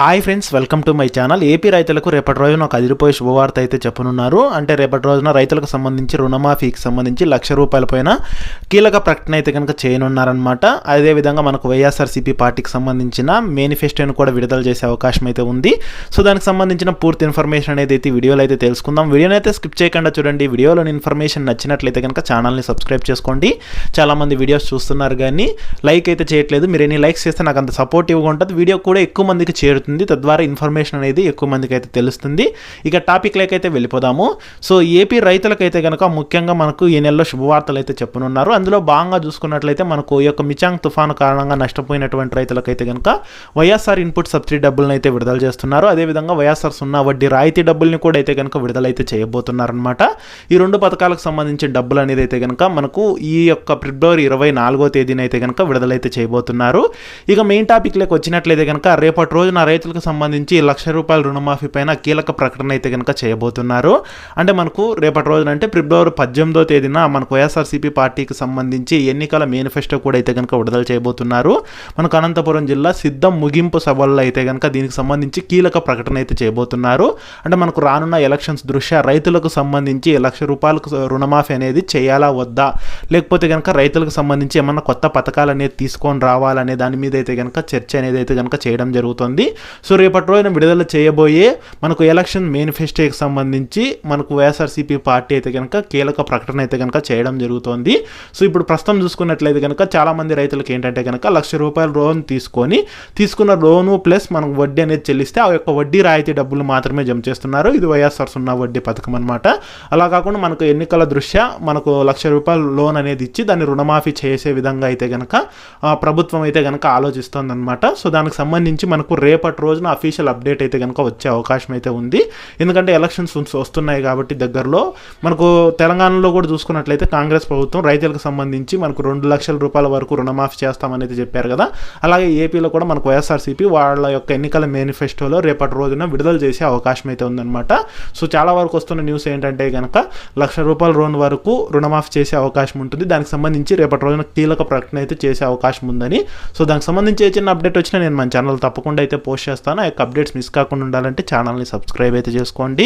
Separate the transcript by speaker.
Speaker 1: Hi friends welcome to my channel AP రైతులకు రేపటి రోజున ఒక అదిరిపోయే శుభవార్త అయితే చెప్పనున్నారు. అంటే రేపటి రోజున రైతులకు సంబంధించి రుణమాఫీకి సంబంధించి లక్ష రూపాయల పైన కీలక ప్రకటన అయితే కనుక చేయనున్నారనమాట అదేవిధంగా మనకు వైఎస్ఆర్సీపీ పార్టీకి సంబంధించిన మేనిఫెస్టోని కూడా విడుదల చేసే అవకాశం అయితే ఉంది. సో దానికి సంబంధించిన పూర్తి ఇన్ఫర్మేషన్ అనేది అయితే వీడియోలో అయితే తెలుసుకుందాం. వీడియోని అయితే స్కిప్ చేయకుండా చూడండి. వీడియోలోని ఇన్ఫర్మేషన్ నచ్చినట్లయితే కనుక ఛానల్ని సబ్స్క్రైబ్ చేసుకోండి. చాలామంది వీడియోస్ చూస్తున్నారు కానీ లైక్ అయితే చేయట్లేదు. మీరు ఎన్ని లైక్స్ చేస్తే నాకు అంత సపోర్టివ్గా ఉంటుంది. వీడియో కూడా ఎక్కువ మందికి చేరుతుంది. తద్వారా ఇన్ఫర్మేషన్ అనేది ఎక్కువ మందికి అయితే తెలుస్తుంది. ఇక టాపిక్ అయితే వెళ్ళిపోదాము. సో ఏపీ రైతులకైతే కనుక ముఖ్యంగా మనకు ఈ నెలలో శుభవార్తలు అయితే చెప్పనున్నారు. అందులో భాగంగా చూసుకున్నట్లయితే మనకు ఈ యొక్క మిచాంగ్ తుఫాను కారణంగా నష్టపోయినటువంటి రైతులకైతే కనుక వైఎస్ఆర్ ఇన్పుట్ సబ్సిడీ డబ్బులను అయితే విడుదల చేస్తున్నారు. అదేవిధంగా వైఎస్ఆర్ సున్నా వడ్డీ రాయితీ డబ్బుల్ని కూడా అయితే కనుక విడుదలైతే చేయబోతున్నారనమాట ఈ రెండు పథకాలకు సంబంధించి డబ్బులు అనేది అయితే కనుక మనకు ఈ యొక్క ఫిబ్రవరి ఇరవై నాలుగో తేదీన అయితే కనుక విడుదలైతే చేయబోతున్నారు. ఇక మెయిన్ టాపిక్ లేక వచ్చినట్లయితే కనుక రేపటి రోజున రైతులకు సంబంధించి లక్ష రూపాయల రుణమాఫీ పైన కీలక ప్రకటన అయితే కనుక చేయబోతున్నారు. అంటే మనకు రేపటి రోజున అంటే ఫిబ్రవరి పద్దెనిమిదో తేదీన మనకు వైఎస్ఆర్సీపీ పార్టీకి సంబంధించి ఎన్నికల మేనిఫెస్టో కూడా అయితే కనుక విడుదల చేయబోతున్నారు. మనకు అనంతపురం జిల్లా సిద్ధం ముగింపు సభల్లో అయితే కనుక దీనికి సంబంధించి కీలక ప్రకటన అయితే చేయబోతున్నారు. అంటే మనకు రానున్న ఎలక్షన్స్ దృష్ట్యా రైతులకు సంబంధించి లక్ష రూపాయలకు రుణమాఫీ అనేది చేయాలా వద్దా? లేకపోతే కనుక రైతులకు సంబంధించి ఏమన్నా కొత్త పథకాలు అనేది తీసుకొని రావాలనే దాని మీద అయితే కనుక చర్చ అనేది అయితే కనుక చేయడం జరుగుతుంది. సో రేపటి రోజున విడుదల చేయబోయే మనకు ఎలక్షన్ మేనిఫెస్టోకి సంబంధించి మనకు వైఎస్ఆర్సీపీ పార్టీ అయితే కనుక కీలక ప్రకటన అయితే కనుక చేయడం జరుగుతోంది. సో ఇప్పుడు ప్రస్తుతం చూసుకున్నట్లయితే కనుక చాలామంది రైతులకు ఏంటంటే కనుక లక్ష రూపాయల లోన్ తీసుకొని తీసుకున్న లోను ప్లస్ మనకు వడ్డీ అనేది చెల్లిస్తే ఆ యొక్క వడ్డీ రాయితీ డబ్బులు మాత్రమే జమ చేస్తున్నారు. ఇది వైఎస్ఆర్ సున్నా వడ్డీ పథకం అనమాట అలా కాకుండా మనకు ఎన్నికల దృష్ట్యా మనకు లక్ష రూపాయల లోన్ అనేది ఇచ్చి దాన్ని రుణమాఫీ చేసే విధంగా అయితే కనుక ప్రభుత్వం అయితే కనుక ఆలోచిస్తోందనమాట సో దానికి సంబంధించి మనకు రేపటి రోజున అఫీషియల్ అప్డేట్ అయితే కనుక వచ్చే అవకాశం అయితే ఉంది. ఎందుకంటే ఎలక్షన్స్ వస్తున్నాయి కాబట్టి దగ్గరలో. మనకు తెలంగాణలో కూడా చూసుకున్నట్లయితే కాంగ్రెస్ ప్రభుత్వం రైతులకు సంబంధించి మనకు రెండు లక్షల రూపాయల వరకు రుణమాఫీ చేస్తామనేది చెప్పారు కదా. అలాగే ఏపీలో కూడా మనకు వైఎస్ఆర్సీపీ వాళ్ళ యొక్క ఎన్నికల మేనిఫెస్టోలో రేపటి రోజున విడుదల చేసే అవకాశం అయితే ఉందన్నమాట. సో చాలా వరకు వస్తున్న న్యూస్ ఏంటంటే కనుక లక్ష రూపాయల లోన్ వరకు రుణమాఫీ చేసే అవకాశం ఉంటుంది. దానికి సంబంధించి రేపటి రోజున కీలక ప్రకటన అయితే చేసే అవకాశం ఉందని. సో దానికి సంబంధించి చిన్న అప్డేట్ వచ్చినా నేను మన ఛానల్ తప్పకుండా అయితే పోస్ట్ పోస్ట్ చేస్తాను. ఆ యొక్క అప్డేట్స్ మిస్ కాకుండా ఉండాలంటే ఛానల్ని సబ్స్క్రైబ్ అయితే చేసుకోండి.